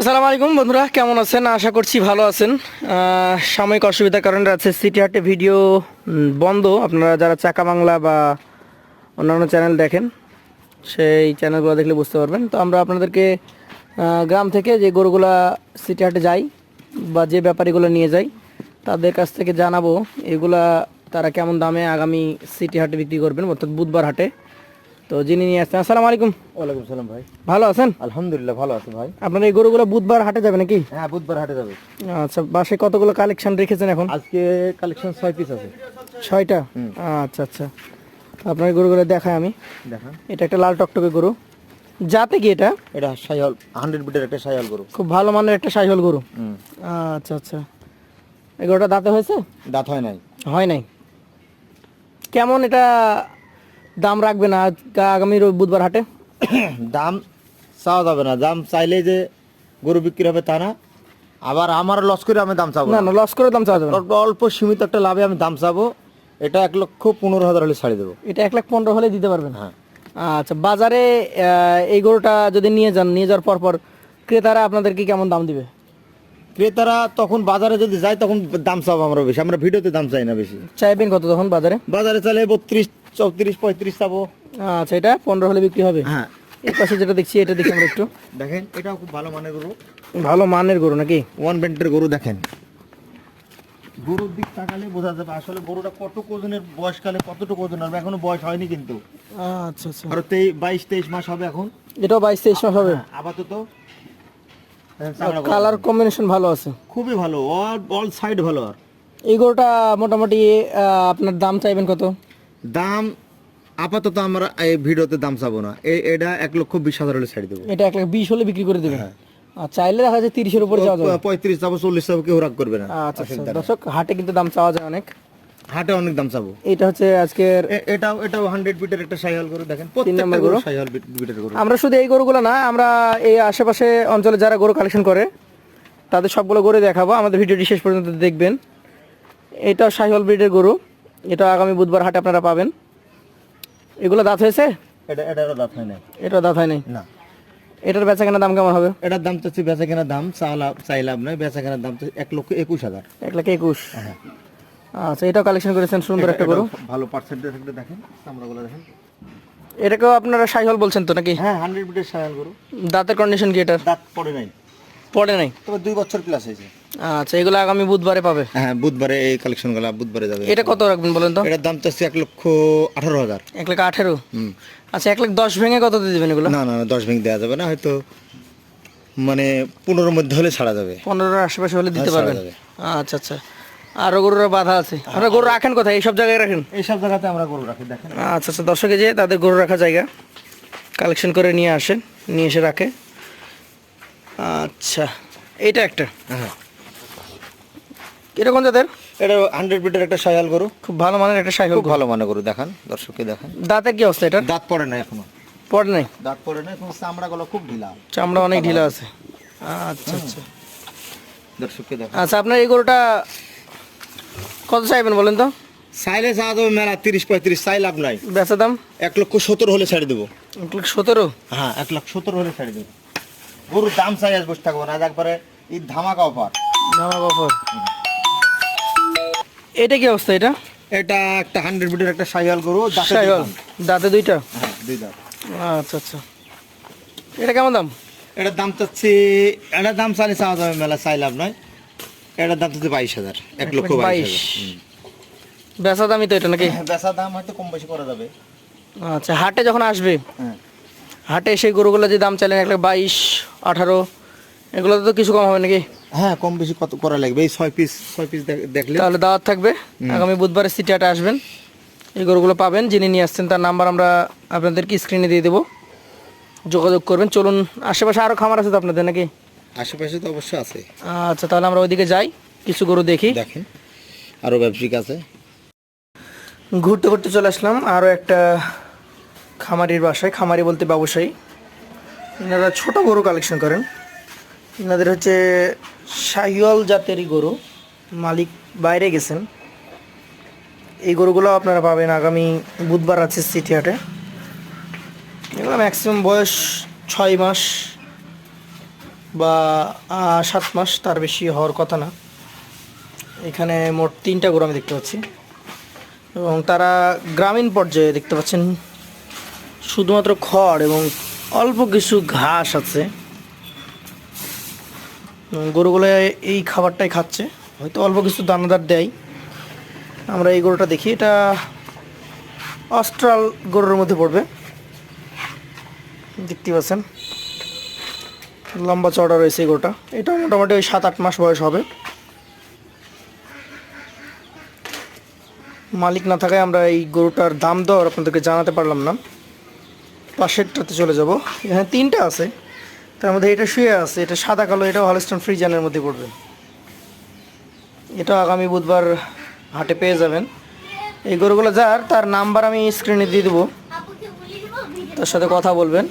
আসসালামু আলাইকুম বন্ধুরা, কেমন আছেন? আশা করছি ভালো আছেন। সাময়িক অসুবিধার কারণে আছে সিটি হাটে ভিডিও বন্ধ। আপনারা যারা চাকা বাংলা বা অন্যান্য চ্যানেল দেখেন, সেই চ্যানেলগুলো দেখলে বুঝতে পারবেন। তো আমরা আপনাদেরকে গ্রাম থেকে যে গরুগুলা সিটি হাটে যাই বা যে ব্যাপারীগুলো নিয়ে যাই, তাদের কাছ থেকে জানাব, এগুলা তারা কেমন দামে আগামী সিটি হাটে বিক্রি করবেন, অর্থাৎ বুধবার হাটে। তো যিনি নিয়ে আসছেন আসসালামু আলাইকুম। ওয়ালাইকুম সালাম ভাই। ভালো আছেন? আলহামদুলিল্লাহ ভালো আছে ভাই। আপনার এই গরুগুলো বুধবার হাটে যাবে নাকি? হ্যাঁ বুধবার হাটে যাবে। আচ্ছা বাসে কতগুলো কালেকশন রেখেছেন এখন? আজকে কালেকশন ছয় পিস আছে। ছয়টা? আচ্ছা আচ্ছা। আপনার গরুগুলো দেখাই আমি। দেখান। এটা একটা লাল টকটকে গরু। যাতে কি এটা? এটা সাইহল হান্ড্রেড বিটের একটা সাইহল গরু। খুব ভালো মানের একটা সাইহল গরু। আচ্ছা আচ্ছা। এই গরুটা দাঁতে হয়েছে? দাঁত হয় নাই। হয় নাই। কেমন এটা দাম রাখবে না আগামী বুধবার হাটে? দাম চাওয়া যাবে না। দাম চাইলে যে গরু বিক্রি হবে তা না। আবার আমার লস করে আমি দাম চাবো না না। লস করে দাম চাওয়া যাবে না। অল্প সীমিত একটা লাভে আমি দাম চাবো। এটা এক লক্ষ পনেরো হাজার হলে ছাড়ি দেবো। এটা এক লাখ পনেরো হলে দিতে পারবেন? হ্যাঁ। আচ্ছা বাজারে এই গরুটা যদি নিয়ে যান নিয়ে যাওয়ার পর পর ক্রেতারা আপনাদেরকে কেমন দাম দিবে? ক্রেতারা তখন বাজারে যদি যায় তখন দাম চাবো আমরা বেশি। আমরা ভিডিওতে দাম চাই না বেশি। চাইবেন কত তখন বাজারে? বাজারে চাইলে বত্রিশ চৌত্রিশ পঁয়ত্রিশ চাবো আচ্ছা এটা পনেরো হলে বিক্রি হবে? হ্যাঁ। পাশে যেটা দেখছি এটা দেখি আমরা একটু। দেখেন এটাও খুব ভালো মানের গরু। ভালো মানের গরু নাকি? ওয়ান বেন্টের গরু দেখেন। গরুর দিক তাকালে বোঝা যাবে আসলে গরুটা কত ওজনের বয়সকালে কতটুকু ওজন হবে? এখনও বয়স হয়নি কিন্তু। আচ্ছা আচ্ছা। আরও তেইশ বাইশ তেইশ মাস হবে এখন। এটাও বাইশ তেইশ মাস হবে। আপাতত। চামড়া গরু। কালার কম্বিনেশন ভালো আছে। খুবই ভালো অল সাইড ভালো আর। এই গরুটা মোটামুটি আপনার দাম চাইবেন কত? দাম আপাতত আমরা এই ভিডিওতে দাম চাবো না। এই এটা এক লক্ষ বিশ হাজার হলে ছাড়ি দেবো। এটা এক লাখ বিশ হলে বিক্রি করে দেবেন। আর চাইলে দেখা যায় তিরিশের উপরে যাওয়া যাবে। পঁয়ত্রিশ যাব চল্লিশ যাব কেউ রাগ করবে না। আচ্ছা আচ্ছা। দর্শক হাটে কিন্তু দাম চাওয়া যায় অনেক। হাটে অনেক দাম চাবো। এটা হচ্ছে আজকের এ- এটাও এটাও হান্ড্রেড বিটের একটা সাইহাল গরু দেখেন। নম্বর প্রত্যেকটা গরু? সাইহাল বিটের গরু। আমরা শুধু এই গরুগুলো না আমরা এই আশেপাশে অঞ্চলে যারা গরু কালেকশন করে তাদের সবগুলো গরু দেখাবো। আমাদের ভিডিওটি শেষ পর্যন্ত দেখবেন। এটা শাহিওয়াল ব্রিডের গরু। এটা আগামী বুধবার হাটে আপনারা পাবেন। এগুলো দাঁত হয়েছে? এটা এটারও দাঁত হয় না এটা দাঁত হয় নাই? না। এটার বেচা কেনা দাম কেমন হবে? এটার দাম চাচ্ছি বেচা কেনার দাম চালা চাই লাভ নয় বেচা কেনার দাম তো এক লক্ষ একুশ হাজার। এক লাখ একুশ? আচ্ছা এটাও কালেকশন করেছেন সুন্দর একটা গরু। ভালো পার্সেন্টেজ একটা দেখেন চামড়াগুলো দেখেন। এটাকেও আপনারা শাহিওয়াল বলছেন তো নাকি? হ্যাঁ হান্ড্রেড বিটের সায়াল গরু। দাঁতের কন্ডিশন কি এটার? দাঁত পড়ে নাই। পড়ে নাই? তবে দুই বছর প্লাস হয়েছে। আচ্ছা এগুলো আগামী বুধবারে পাবে? হ্যাঁ বুধবারে এই কালেকশনগুলো বুধবারে যাবে। এটা কত রাখবেন বলেন তো? এটার দাম চাচ্ছি এক লক্ষ আঠারো হাজার। এক লাখ আঠেরো? আচ্ছা এক লাখ দশ ভেঙে কত দিয়ে দেবেন এগুলো? না না না, দশ ভেঙে দেওয়া যাবে না হয়তো মানে পনেরোর মধ্যে হলে ছাড়া যাবে। পনেরোর আশেপাশে হলে দিতে হ্যাঁ, পারবেন? আচ্ছা আচ্ছা। আরও গরুর বাধা আছে। আপনারা গরু রাখেন কোথায়? এইসব জায়গায় রাখেন? এইসব জায়গাতে আমরা গরু রাখি দেখেন। আচ্ছা আচ্ছা দর্শকে যে তাদের গরু রাখা জায়গা কালেকশন করে নিয়ে আসেন নিয়ে এসে রাখে। আচ্ছা এটা একটা। হ্যাঁ। এরকম যাদের এটা হান্ড্রেড বিটের একটা সায়াল গরু। খুব ভালো মানের একটা খুব ভালো মানে গরু দেখান দর্শককে দেখান। দাঁতের কি অবস্থা এটার? দাঁত পড়ে না এখনও। পড়ে নাই? দাঁত পড়ে না এখন চামড়াগুলো খুব ঢিলা। চামড়া অনেক ঢিলা আছে। আচ্ছা আচ্ছা। দর্শককে দেখান। আচ্ছা আপনার এই গরুটা কত চাইবেন বলেন তো? সাইলে চা দেবো মেলা তিরিশ পঁয়ত্রিশ চাই লাভ নাই। বেচা দাম? এক লক্ষ সত্তর হলে ছাড়ি দেবো। এক লাখ সতেরো? হ্যাঁ এক লাখ সত্তর হলে ছাড়ি দেবো। গরুর দাম চাই আজ বসে থাকব না আজ একবারে এই ধামাকা অফার। জামা কাপড় এটা কি অবস্থা এটা? এটা একটা হান্ড্রেড বিটের একটা সাইয়াল গরু দাঁতে দুই দাঁতে দুইটা? হ্যাঁ দুই দাঁত আচ্ছা আচ্ছা। এটা কেমন দাম? এটার দাম চাচ্ছি এটার দাম চালি চাওয়া যাবে মেলা চাই লাভ নয় এটার দাম চাচ্ছি বাইশ হাজার এক লক্ষ বাইশ বেচা দামই তো এটা নাকি? হুম। বেচা দাম হয়তো কম বেশি করা যাবে। আচ্ছা হাটে যখন আসবে হ্যাঁ। হাটে সেই গরুগুলো যে দাম চাইলেন এক লাখ বাইশ আঠারো এগুলোতে তো কিছু কম হবে নাকি? হ্যাঁ কম বেশি কত করা লাগবে? এই ছয় পিস ছয় পিস দেখলে? তাহলে দাওয়াত থাকবে। আগামী বুধবারে সিটি হাটে আসবেন। এই গরুগুলো পাবেন যিনি নিয়ে আসছেন তার নাম্বার আমরা আপনাদেরকে স্ক্রিনে দিয়ে দেবো। যোগাযোগ করবেন। চলুন আশেপাশে আরও খামার আছে তো আপনাদের নাকি? আশেপাশে তো অবশ্যই আছে। আচ্ছা তাহলে আমরা ওইদিকে যাই কিছু গরু দেখি। দেখেন আরও ব্যবসায়িক আছে। ঘুরতে ঘুরতে চলে আসলাম। আরও একটা খামারির বাসায়, খামারি বলতে ব্যবসায়ী এনারা ছোট গরু কালেকশন করেন। এনাদের হচ্ছে শাহিওয়াল জাতেরই গরু। মালিক বাইরে গেছেন। এই গরুগুলো আপনারা পাবেন আগামী বুধবার আছে সিটি হাটে। এগুলো ম্যাক্সিমাম বয়স ছয় মাস বা সাত মাস, তার বেশি হওয়ার কথা না। এখানে মোট তিনটা গরু আমি দেখতে পাচ্ছি। এবং তারা গ্রামীণ পর্যায়ে দেখতে পাচ্ছেন শুধুমাত্র খড় এবং অল্প কিছু ঘাস আছে। গরুগুলো এই খাবারটাই খাচ্ছে। হয়তো অল্প কিছু দানাদার দেয়। আমরা এই গরুটা দেখি। এটা অস্ট্রাল গরুর মধ্যে পড়বে। দেখতে পাচ্ছেন। লম্বা চড়া রয়েছে এই গরুটা। এটা মোটামুটি ওই সাত, আট মাস বয়স হবে। মালিক না থাকায় আমরা এই গরুটার দাম দর আপনাদেরকে জানাতে পারলাম না। পাশেরটাতে চলে যাব। এখানে তিনটা আছে। তার মধ্যে এটা শুয়ে আছে, এটা সাদা কালো, এটাও হলস্টন ফ্রিজানের মধ্যে পড়বে এটা আগামী বুধবার হাটে পেয়ে যাবেন। এই গরুগুলো যার, তার নাম্বার আমি স্ক্রিনে দিয়ে দেবো। তার সাথে কথা বলবেন।